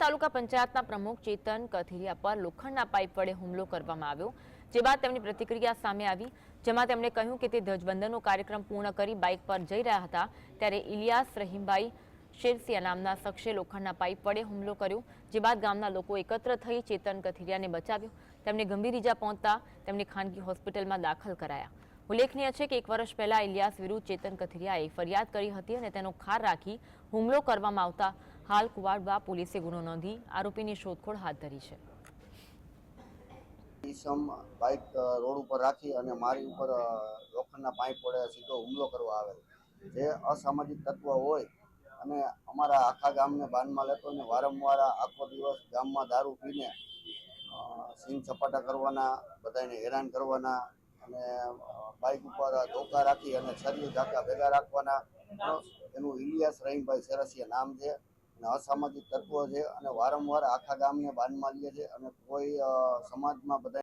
તાલુકા પંચાયતના પ્રમુખ ચેતન કથિરિયા પર લોખંડના પાઇપ વડે હુમલો કરવામાં આવ્યો, જે બાદ તેમની પ્રતિક્રિયા સામે આવી, જેમાં તેમણે કહ્યું કે તે ધ્વજવંદનનો કાર્યક્રમ પૂર્ણ કરી બાઇક પર જઈ રહ્યા હતા, ત્યારે ઇલિયાસ રહીમભાઈ શેરસિયા નામના શખ્સે લોખંડના પાઇપ વડે હુમલો કર્યો, જે બાદ ગામના લોકો એકત્ર થઈ ચેતન કથિરિયાને બચાવ્યો, તેમને ગંભીર ઇજા પહોંચતા તેમને ખાનગી હોસ્પિટલમાં દાખલ કરાયા. ઉલ્લેખનીય છે કે એક વર્ષ પહેલા ઇલિયાસ વિરુદ્ધ ચેતન કથિરિયાએ ફરિયાદ કરી હતી અને તેનો ખાર રાખી હુમલો કરવામાં આવતા હાલ કુવાડવા પોલીસે ગુનો નોંધી આરોપીની શોધખોળ હાથ ધરી છે. ઈસમ બાઇક રોડ ઉપર રાખી અને મારી ઉપર લોખંડના પાઇપ વડે સીધો હુમલો કરવા આવેલ. જે અસામાજિક તત્વ હોય અને અમારા આખા ગામને બાનમાં લેતો અને વારંવાર આખો દિવસ ગામમાં દારૂ પીને સીન સપાટા કરવાના બધાને હેરાન કરવાના અને બાઇક ઉપર ધોકા રાખી અને શરીર ઝાકા ભેગા રાખવાના. એનું ઇલિયાસ રહીમભાઈ સેરસિયા નામ છે. અને અસામાજિક તત્વો છે અને વારંવાર આખા ગામને બાનમાં લે છે અને કોઈ સમાજમાં બધા